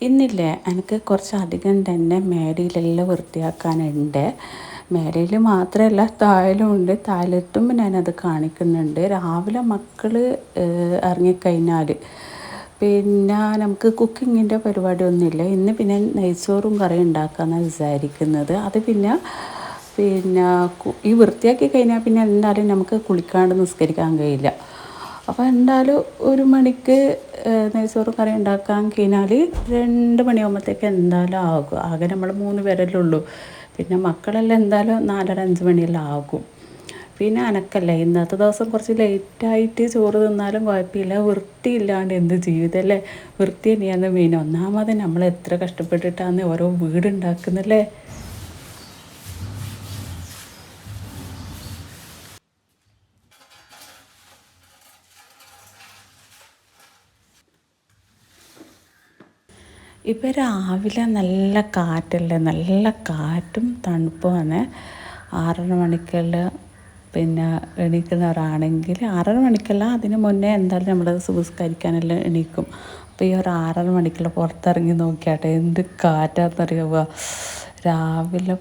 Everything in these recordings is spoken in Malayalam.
ഇന്നില്ലേ? എനിക്ക് കുറച്ചധികം തന്നെ മേടയിലെല്ലാം വൃത്തിയാക്കാനുണ്ട്. മേടയിൽ മാത്രമല്ല തായലും ഉണ്ട്. താഴിലെത്തുമ്പോൾ ഞാനത് കാണിക്കുന്നുണ്ട്. രാവിലെ മക്കൾ ഇറങ്ങിക്കഴിഞ്ഞാൽ പിന്നെ നമുക്ക് കുക്കിങ്ങിന്റെ പരിപാടിയൊന്നുമില്ല. ഇന്ന് പിന്നെ നെയ്ച്ചോറും കറി ഉണ്ടാക്കാമെന്നാണ് വിചാരിക്കുന്നത്. അത് പിന്നെ പിന്നെ ഈ വൃത്തിയാക്കി കഴിഞ്ഞാൽ പിന്നെ എന്തായാലും നമുക്ക് കുളിക്കാണ്ട് നിസ്കരിക്കാൻ കഴിയില്ല. അപ്പോൾ എന്തായാലും ഒരു മണിക്ക് നെയ്ച്ചോറും കറി ഉണ്ടാക്കാൻ കഴിഞ്ഞാൽ രണ്ട് മണിയാകുമ്പോഴത്തേക്ക് എന്തായാലും ആകും. ആകെ നമ്മൾ മൂന്ന് പേരല്ലേ ഉള്ളൂ. പിന്നെ മക്കളെല്ലാം എന്തായാലും നാലര അഞ്ച് മണിയെല്ലാം ആകും. പിന്നെ അനക്കല്ലേ ഇന്നത്തെ ദിവസം കുറച്ച് ലേറ്റായിട്ട് ചോറ് തിന്നാലും കുഴപ്പമില്ല. വൃത്തിയില്ലാണ്ട് എന്ത് ജീവിതമല്ലേ വൃത്തി തന്നെയാണ് മെയിൻ ഒന്നാമത് നമ്മൾ എത്ര കഷ്ടപ്പെട്ടിട്ടാണ് ഓരോ വീട് ഉണ്ടാക്കുന്നല്ലേ ഇപ്പം രാവിലെ നല്ല കാറ്റല്ലേ? നല്ല കാറ്റും തണുപ്പുമാണ്. ആറര മണിക്കെല്ലാം പിന്നെ എണീക്കുന്നവരാണെങ്കിൽ ആറര മണിക്കല്ല അതിന് മുന്നേ എന്തായാലും നമ്മൾ സുബസ്കരിക്കാനെല്ലാം എണീക്കും. അപ്പോൾ ഈ ഒരു ആറര മണിക്കെല്ലാം പുറത്തിറങ്ങി നോക്കിയാട്ടെ എന്ത് കാറ്റാണെന്നറിയാവുക രാവിലെ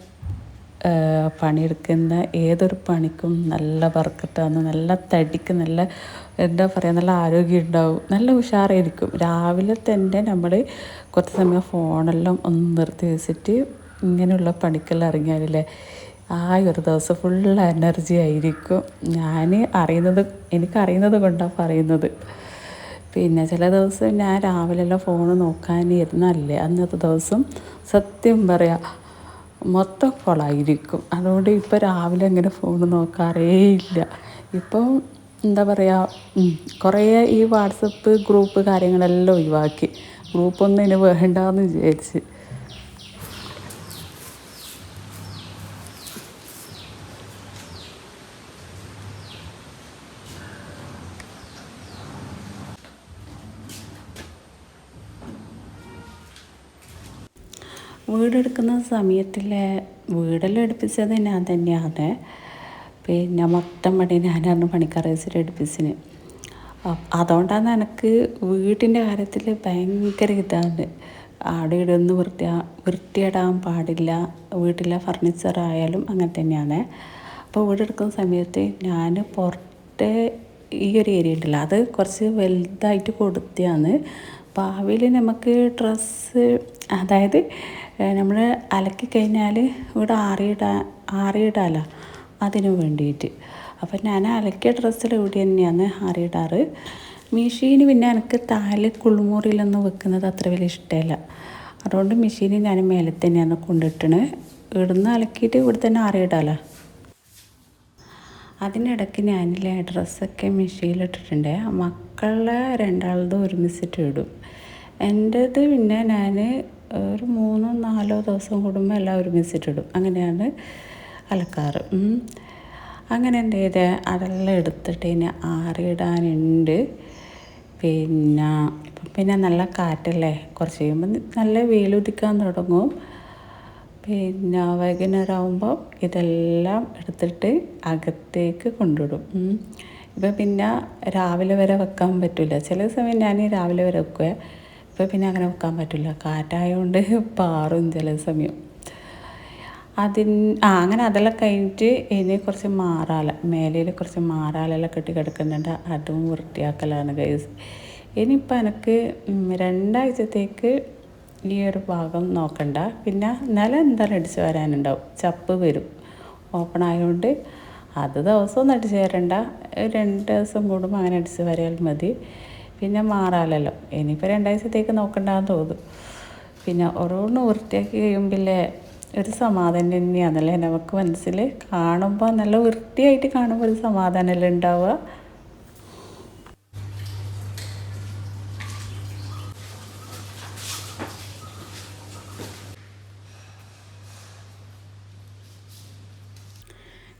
പണിയെടുക്കുന്ന ഏതൊരു പണിക്കും നല്ല വർക്കിട്ടാന്ന് നല്ല തടിക്ക് നല്ല എന്താ പറയുക നല്ല ആരോഗ്യം ഉണ്ടാവും. നല്ല ഉഷാറായിരിക്കും. രാവിലെ തന്നെ നമ്മൾ കുറച്ച് സമയം ഫോണെല്ലാം ഒന്ന് നിർത്തി വെച്ചിട്ട് ഇങ്ങനെയുള്ള പണിക്കെല്ലാം ഇറങ്ങിയാലല്ലേ? ആ ഒരു ദിവസം ഫുൾ എനർജി ആയിരിക്കും. ഞാൻ അറിയുന്നത് എനിക്കറിയുന്നത് കൊണ്ടാണ് പറയുന്നത്. പിന്നെ ചില ദിവസം ഞാൻ രാവിലെല്ലാം ഫോൺ നോക്കാൻ ഇരുന്നല്ലേ അന്നത്തെ ദിവസം സത്യം പറയാം മൊത്തം കൊളായിരിക്കും. അതുകൊണ്ട് ഇപ്പോൾ രാവിലെ അങ്ങനെ ഫോൺ നോക്കാറേ ഇല്ല. ഇപ്പം എന്താ പറയുക കുറേ ഈ വാട്സപ്പ് ഗ്രൂപ്പ് കാര്യങ്ങളെല്ലാം ഒഴിവാക്കി. ഗ്രൂപ്പൊന്നും ഇനി വേണ്ടെന്ന് വിചാരിച്ച്. വീടെടുക്കുന്ന സമയത്തിൽ വീടെല്ലാം എടുപ്പിച്ചത് ഞാൻ തന്നെയാണ്. പിന്നെ മൊത്തം പണി ഞാനാണ് വെച്ചിട്ട് എടുപ്പിച്ചിന് അതുകൊണ്ടാണ് എനിക്ക് വീട്ടിന്റെ കാര്യത്തിൽ ഭയങ്കര ഇതാണ്. അവിടെ ഇവിടെ ഒന്നും വൃത്തിയാ വൃത്തിയിടാൻ പാടില്ല. വീട്ടിലെ ഫർണിച്ചർ ആയാലും അങ്ങനെ തന്നെയാണ്. അപ്പോൾ വീടെടുക്കുന്ന സമയത്ത് ഞാൻ പുറത്തെ ഈ ഒരു ഏരിയ ഉണ്ടല്ലോ അത് കുറച്ച് വലുതായിട്ട് കൊടുത്തതാണ്. ഭാവിയിൽ നമുക്ക് ഡ്രസ്സ് അതായത് നമ്മൾ അലക്കി കഴിഞ്ഞാൽ ഇവിടെ ആറിയിടാൻ ആറിയിടാലോ അതിനു വേണ്ടിയിട്ട്. അപ്പം ഞാൻ അലക്കിയ ഡ്രസ്സിൽ ഇവിടെ തന്നെയാണ് ആറിയിടാറ്. മെഷീന് പിന്നെ എനിക്ക് താൽ കുളിമുറിയിലൊന്നും വെക്കുന്നത് അത്ര വലിയ ഇഷ്ടമല്ല. അതുകൊണ്ട് മെഷീന് ഞാൻ മേലെ തന്നെയാണ് കൊണ്ടിട്ടണ്. ഇവിടുന്ന് അലക്കിയിട്ട് ഇവിടെ തന്നെ ആറിയിടാല. അതിനിടയ്ക്ക് ഞാനില്ല ഡ്രസ്സൊക്കെ മെഷീനിലിട്ടിട്ടുണ്ട്. മക്കളെ രണ്ടാളതും ഒരുമിച്ചിട്ട് ഇടും. എന്റേത് പിന്നെ ഞാൻ ഒരു മൂന്നോ നാലോ ദിവസം കൂടുമ്പോൾ എല്ലാം ഒരുമിച്ചിട്ടിടും. അങ്ങനെയാണ് അലക്കാറ്. അങ്ങനെ എന്ത് ചെയ്ത് അതെല്ലാം എടുത്തിട്ട് ഇനി ആറിയിടാനുണ്ട് പിന്നെ പിന്നെ നല്ല കാറ്റല്ലേ? കുറച്ച് കഴിയുമ്പോൾ നല്ല വെയിലുദിക്കാൻ തുടങ്ങും. പിന്നെ വൈകുന്നേരം ആകുമ്പോൾ ഇതെല്ലാം എടുത്തിട്ട് അകത്തേക്ക് കൊണ്ടുവിടും ഇപ്പം പിന്നെ രാവിലെ വരെ വെക്കാൻ പറ്റില്ല ചില സമയം ഞാൻ രാവിലെ വരെ വെക്കുക ഇപ്പം പിന്നെ അങ്ങനെ വെക്കാൻ പറ്റില്ല. കാറ്റായതുകൊണ്ട് പാറും ചില സമയം. അതിന് ആ അങ്ങനെ അതെല്ലാം കഴിഞ്ഞിട്ട് ഇനി കുറച്ച് മാറാല. മേലയിൽ കുറച്ച് മാറാലെല്ലാം കെട്ടി കിടക്കുന്നുണ്ട്. അതും വൃത്തിയാക്കലാണ് ഗൈസ് ഇനിയിപ്പോൾ എനിക്ക് രണ്ടാഴ്ചത്തേക്ക് ഈ ഒരു ഭാഗം നോക്കണ്ട. പിന്നെ നില എന്തായാലും അടിച്ച് വരാനുണ്ടാവും. ചപ്പ് വരും. ഓപ്പൺ ആയതുകൊണ്ട് അത് ദിവസമൊന്നും അടിച്ച് തരണ്ട രണ്ട് ദിവസം കൂടുമ്പോൾ അങ്ങനെ അടിച്ച് വരാൽ മതി. പിന്നെ മാറാലല്ലോ. ഇനിയിപ്പോൾ രണ്ടാഴ്ചത്തേക്ക് നോക്കണ്ടെന്ന് തോന്നും പിന്നെ ഓരോന്ന് വൃത്തിയാക്കി കഴിയുമ്പില്ലേ ഒരു സമാധാനം തന്നെയാണല്ലേ നമുക്ക് മനസ്സിൽ കാണുമ്പോൾ നല്ല വൃത്തിയായിട്ട് കാണുമ്പോൾ ഒരു സമാധാനമല്ലേ ഉണ്ടാവുക.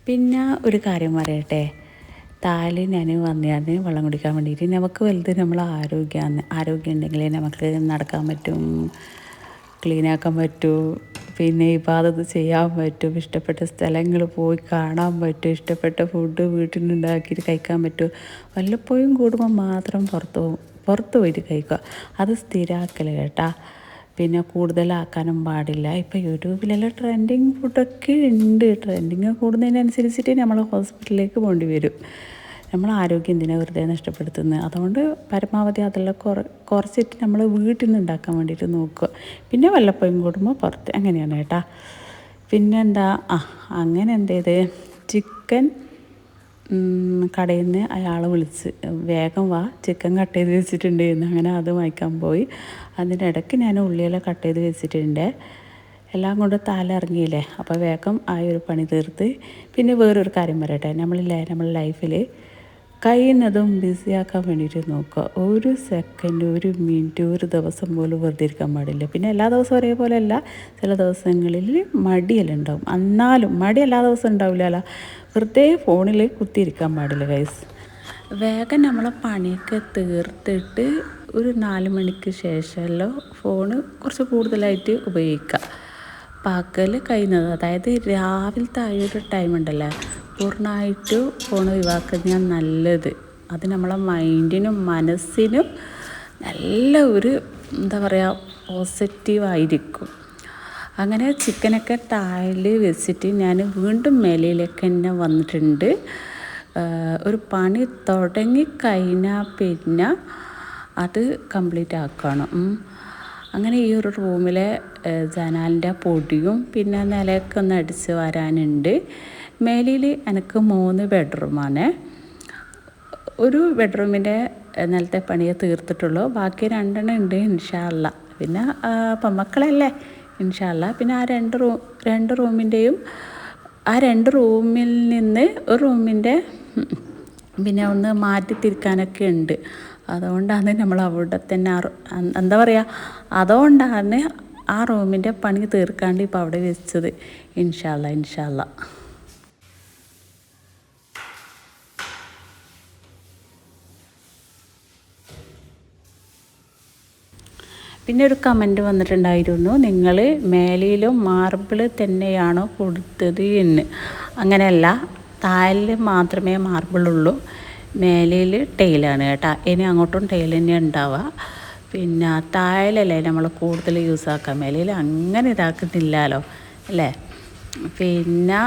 പിന്നെ ഒരു കാര്യം പറയട്ടെ. താൽ ഞാൻ വന്നതിന് വെള്ളം കുടിക്കാൻ വേണ്ടിയിട്ട്. നമുക്ക് വലുത് നമ്മൾ ആരോഗ്യമാണ് ആരോഗ്യം ഉണ്ടെങ്കിൽ നമുക്ക് നടക്കാൻ പറ്റും ക്ലീനാക്കാൻ പറ്റും പിന്നെ ഇബാദത്ത് ചെയ്യാൻ പറ്റും ഇഷ്ടപ്പെട്ട സ്ഥലങ്ങൾ പോയി കാണാൻ പറ്റും ഇഷ്ടപ്പെട്ട ഫുഡ് വീട്ടിൽ നിന്നുണ്ടാക്കിയിട്ട് കഴിക്കാൻ പറ്റും. വല്ലപ്പോഴും കൂടുമ്പോൾ മാത്രം പുറത്ത് പോകും പുറത്ത് പോയിട്ട് കഴിക്കുക. അത് സ്ഥിരമാക്കൽ കേട്ടാ. പിന്നെ കൂടുതലാക്കാനും പാടില്ല. ഇപ്പോൾ യൂട്യൂബിലെല്ലാം ട്രെൻഡിങ് ഫുഡൊക്കെ ഉണ്ട് ട്രെൻഡിങ് കൂടുന്നതിനനുസരിച്ചിട്ട് നമ്മൾ ഹോസ്പിറ്റലിലേക്ക് പോകേണ്ടി വരും. നമ്മൾ ആരോഗ്യം എന്തിനാ വെറുതെ നഷ്ടപ്പെടുത്തുന്നത് അതുകൊണ്ട് പരമാവധി അതെല്ലാം കുറ കുറച്ചിട്ട് നമ്മൾ വീട്ടിൽ നിന്ന് ഉണ്ടാക്കാൻ വേണ്ടിയിട്ട് നോക്കുക. പിന്നെ വല്ലപ്പോഴും കൂടുമ്പോൾ പുറത്ത് അങ്ങനെയാണ് കേട്ടാ. പിന്നെന്താ? ആ അങ്ങനെ എന്ത് ചെയ്ത്? ചിക്കൻ കടയിൽ നിന്ന് അയാൾ വിളിച്ച് വേഗം വാ ചിക്കൻ കട്ട് ചെയ്ത് വെച്ചിട്ടുണ്ട് എന്ന് അങ്ങനെ അത് വാങ്ങിക്കാൻ പോയി. അതിനിടയ്ക്ക് ഞാൻ ഉള്ളിയെല്ലാം കട്ട് ചെയ്ത് വെച്ചിട്ടുണ്ട്. എല്ലാം കൊണ്ട് തല ഇറങ്ങിയില്ലേ അപ്പോൾ വേഗം ആ ഒരു പണി തീർത്ത്. പിന്നെ വേറൊരു കാര്യം പറയട്ടെ. നമ്മളില്ലേ നമ്മളെ ലൈഫിൽ കഴിയുന്നതും ബിസിയാക്കാൻ വേണ്ടിയിട്ട് നോക്കുക. ഒരു സെക്കൻഡ് ഒരു മിനിറ്റ് ഒരു ദിവസം പോലും വെറുതെ ഇരിക്കാൻ പാടില്ല. പിന്നെ എല്ലാ ദിവസവും ഒരേപോലെ അല്ല ചില ദിവസങ്ങളിൽ മടിയെല്ലാം ഉണ്ടാവും. എന്നാലും മടി എല്ലാ ദിവസവും ഉണ്ടാവില്ല വെറുതെ ഫോണിൽ കുത്തിയിരിക്കാൻ പാടില്ല ഗൈസ് വേഗം നമ്മളെ പണിയൊക്കെ തീർത്തിട്ട് ഒരു നാല് മണിക്ക് ശേഷമല്ലോ ഫോണ് കുറച്ച് കൂടുതലായിട്ട് ഉപയോഗിക്കുക. പകൽ കഴിയുന്നത് അതായത് രാവിലത്തെ ആ ഒരു ടൈം ഉണ്ടല്ലേ? പൂർണമായിട്ടും ഫോൺ ഒഴിവാക്കുന്നതാണ് നല്ലത്. അത് നമ്മളെ മൈൻഡിനും മനസ്സിനും നല്ല ഒരു എന്താ പറയുക പോസിറ്റീവായിരിക്കും. അങ്ങനെ ചിക്കനൊക്കെ താഴെ വെച്ചിട്ട് ഞാൻ വീണ്ടും മേലയിലേക്ക് തന്നെ വന്നിട്ടുണ്ട്. ഒരു പണി തുടങ്ങി കഴിഞ്ഞാൽ പിന്നെ അത് കംപ്ലീറ്റ് ആക്കണം. അങ്ങനെ ഈ ഒരു റൂമിലെ ജനാലിന്റെ പൊടിയും പിന്നെ നിലയൊക്കെ ഒന്ന് അടിച്ച് വരാനുണ്ട്. മേലിൽ എനിക്ക് മൂന്ന് ബെഡ്റൂമാണ് ഒരു ബെഡ്റൂമിന്റെ നിലത്തെ പണിയെ തീർത്തിട്ടുള്ളൂ. ബാക്കി രണ്ടെണ്ണം ഉണ്ട് ഇൻഷാല്ല പിന്നെ പൊമ്മക്കളല്ലേ? ഇൻഷാല്ല പിന്നെ ആ രണ്ട് റൂം രണ്ട് റൂമിന്റെയും ആ രണ്ട് റൂമിൽ നിന്ന് ഒരു റൂമിന്റെ പിന്നെ ഒന്ന് മാറ്റി തിരിക്കാനൊക്കെ ഉണ്ട്. അതുകൊണ്ടാണ് നമ്മൾ അവിടെ തന്നെ എന്താ പറയുക അതുകൊണ്ടാണ് ആ റൂമിന്റെ പണി തീർക്കാണ്ട് ഇപ്പോൾ അവിടെ വെച്ചത്. ഇൻഷാല്ല ഇൻഷാല്ല പിന്നെ ഒരു കമന്റ് വന്നിട്ടുണ്ടായിരുന്നു. നിങ്ങൾ മേലയിലും മാർബിൾ തന്നെയാണോ കൊടുത്തത് എന്ന്. അങ്ങനെയല്ല. താലിൽ മാത്രമേ മാർബിളുള്ളൂ മേലയിൽ ടൈലാണ് കേട്ടോ. ഇനി അങ്ങോട്ടും ടെയിൽ തന്നെ ഉണ്ടാവുക. പിന്നെ താഴലല്ലേ നമ്മൾ കൂടുതൽ യൂസ് ആക്കാം മേലയിൽ അങ്ങനെ ഇതാക്കുന്നില്ലല്ലോ അല്ലേ? പിന്നെ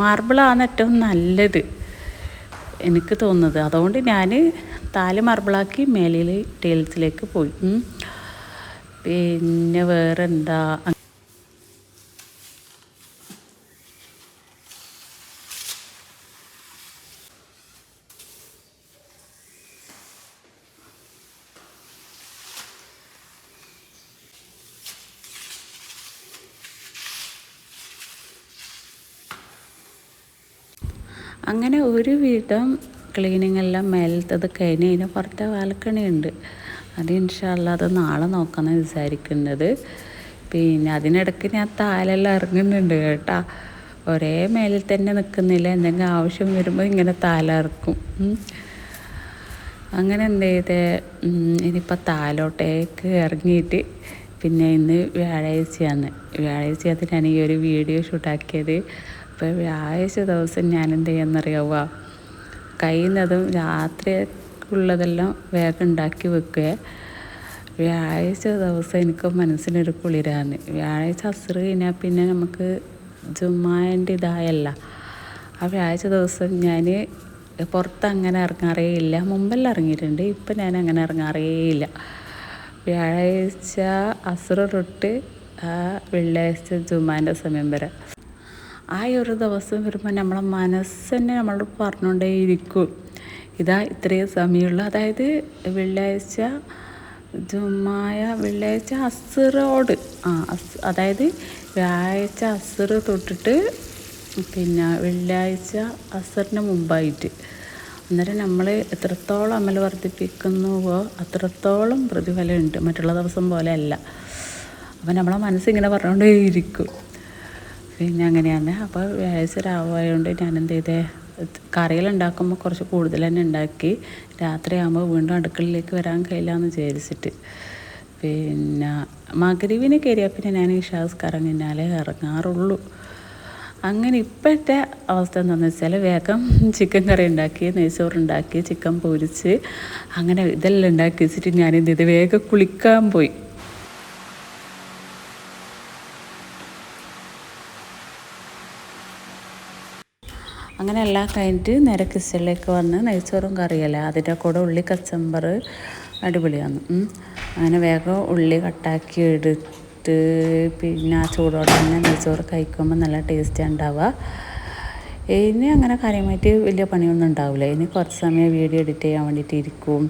മാർബിളാണ് ഏറ്റവും നല്ലത് എനിക്ക് തോന്നുന്നത്. അതുകൊണ്ട് ഞാൻ താൽ മാർബിളാക്കി മേലയിൽ ടൈൽസിലേക്ക് പോയി. പിന്നെ വേറെന്താ? അങ്ങനെ ഒരുവിധം ക്ലീനിങ് എല്ലാം മേലത്തത് കഴിഞ്ഞ് കഴിഞ്ഞാൽ പുറത്തെ ബാൽക്കണി ഉണ്ട് അത് ഇൻഷാല്ല അത് നാളെ നോക്കാമെന്ന് വിചാരിക്കുന്നത്. പിന്നെ അതിനിടയ്ക്ക് ഞാൻ താലെല്ലാം ഇറങ്ങുന്നുണ്ട് കേട്ടോ. ഒരേ മേലിൽ തന്നെ നിൽക്കുന്നില്ല എന്തെങ്കിലും ആവശ്യം വരുമ്പോൾ ഇങ്ങനെ താലിറക്കും അങ്ങനെ എന്ത് ചെയ്ത്? ഇനിയിപ്പോൾ താലോട്ടേക്ക് ഇറങ്ങിയിട്ട് പിന്നെ ഇന്ന് വ്യാഴാഴ്ചയാണ്. വ്യാഴാഴ്ച ഞാൻ ഈ ഒരു വീഡിയോ ഷൂട്ടാക്കിയത്. അപ്പോൾ വ്യാഴാഴ്ച ദിവസം ഞാൻ എന്ത് ചെയ്യുന്നറിയാവുക കഴിയുന്നതും രാത്രി ഉള്ളതെല്ലാം വേഗം ഉണ്ടാക്കി വെക്കുക. വ്യാഴാഴ്ച ദിവസം എനിക്ക് മനസ്സിനൊരു കുളിരാന്ന് വ്യാഴാഴ്ച അസറ് കഴിഞ്ഞാൽ പിന്നെ നമുക്ക് ജുമാന്റെ ഇതായല്ല. ആ വ്യാഴാഴ്ച ദിവസം ഞാൻ പുറത്ത് അങ്ങനെ ഇറങ്ങാറേ ഇല്ല മുമ്പെല്ലാം ഇറങ്ങിയിട്ടുണ്ട്. ഇപ്പം ഞാൻ അങ്ങനെ ഇറങ്ങാറേ ഇല്ല വ്യാഴാഴ്ച അസുറ തൊട്ട് ആ വെള്ളിയാഴ്ച ജുമാന്റെ സമയം വരെ. ആ ഒരു ദിവസം വരുമ്പോൾ നമ്മളെ മനസ്സന്നെ നമ്മളോട് പറഞ്ഞുകൊണ്ടേയിരിക്കും. ഇതാ ഇത്രയും സമയമുള്ളൂ. അതായത് വെള്ളിയാഴ്ച ജുമായ വെള്ളിയാഴ്ച അസറോട് ആ അസ് അതായത് വ്യാഴാഴ്ച അസർ തൊട്ടിട്ട് പിന്നെ വെള്ളിയാഴ്ച അസറിന് മുമ്പായിട്ട്. അന്നേരം നമ്മൾ എത്രത്തോളം അമൽ വർദ്ധിപ്പിക്കുന്നുവോ അത്രത്തോളം പ്രതിഫലമുണ്ട്. മറ്റുള്ള ദിവസം പോലെ അല്ല. അപ്പം നമ്മളെ മനസ്സിങ്ങനെ പറഞ്ഞുകൊണ്ടേയിരിക്കും പിന്നെ അങ്ങനെയാണ്. അപ്പോൾ വ്യാഴാഴ്ച രാവായതുകൊണ്ട് ഞാൻ എന്ത് ചെയ്തേ കറികളുണ്ടാക്കുമ്പോൾ കുറച്ച് കൂടുതൽ തന്നെ ഉണ്ടാക്കി. രാത്രിയാകുമ്പോൾ വീണ്ടും അടുക്കളയിലേക്ക് വരാൻ കഴിയില്ല എന്ന് വിചാരിച്ചിട്ട്. പിന്നെ മകരീവിന് കയറിയാൽ പിന്നെ ഞാൻ ഇഷാസ്കാരം കഴിഞ്ഞാലേ ഇറങ്ങാറുള്ളൂ. അങ്ങനെ ഇപ്പോഴത്തെ അവസ്ഥ എന്താണെന്ന് വെച്ചാൽ വേഗം ചിക്കൻ കറി ഉണ്ടാക്കി നെയ്ച്ചോറുണ്ടാക്കി ചിക്കൻ പൊരിച്ച് അങ്ങനെ ഇതെല്ലാം ഉണ്ടാക്കി വെച്ചിട്ട് ഞാൻ എന്ത് ചെയ്ത്? വേഗം കുളിക്കാൻ പോയി. അങ്ങനെ എല്ലാം കഴിഞ്ഞിട്ട് നേരെ കിച്ചണിലേക്ക് വന്ന് നെയ്ച്ചോറും കറിയല്ല. അതിന്റെ കൂടെ ഉള്ളി കച്ചമ്പർ അടിപൊളിയാണ്. അങ്ങനെ വേഗം ഉള്ളി കട്ടാക്കി എടുത്ത് പിന്നെ ആ ചൂടോടെ തന്നെ നെയ്ച്ചോറ് കഴിക്കുമ്പോൾ നല്ല ടേസ്റ്റ് ഉണ്ടാവുക. ഇനി അങ്ങനെ കാര്യമായിട്ട് വലിയ പണിയൊന്നും ഉണ്ടാവില്ല. ഇനി കുറച്ച് സമയം വീഡിയോ എഡിറ്റ് ചെയ്യാൻ വേണ്ടിയിട്ട് ഇരിക്കും.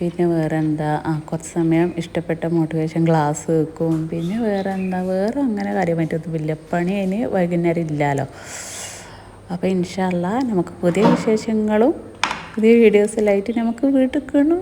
പിന്നെ വേറെ എന്താ ആ കുറച്ച് സമയം ഇഷ്ടപ്പെട്ട മോട്ടിവേഷൻ ക്ലാസ് വെക്കും. പിന്നെ വേറെ എന്താ വേറെ അങ്ങനെ കാര്യമായിട്ടൊന്നും വലിയ പണി അതിന് വൈകുന്നേരം ഇല്ലല്ലോ അപ്പോൾ ഇൻഷാല്ല നമുക്ക് പുതിയ വിശേഷങ്ങളും പുതിയ വീഡിയോസിലായിട്ട് നമുക്ക് വീട്ടിൽ കാണും.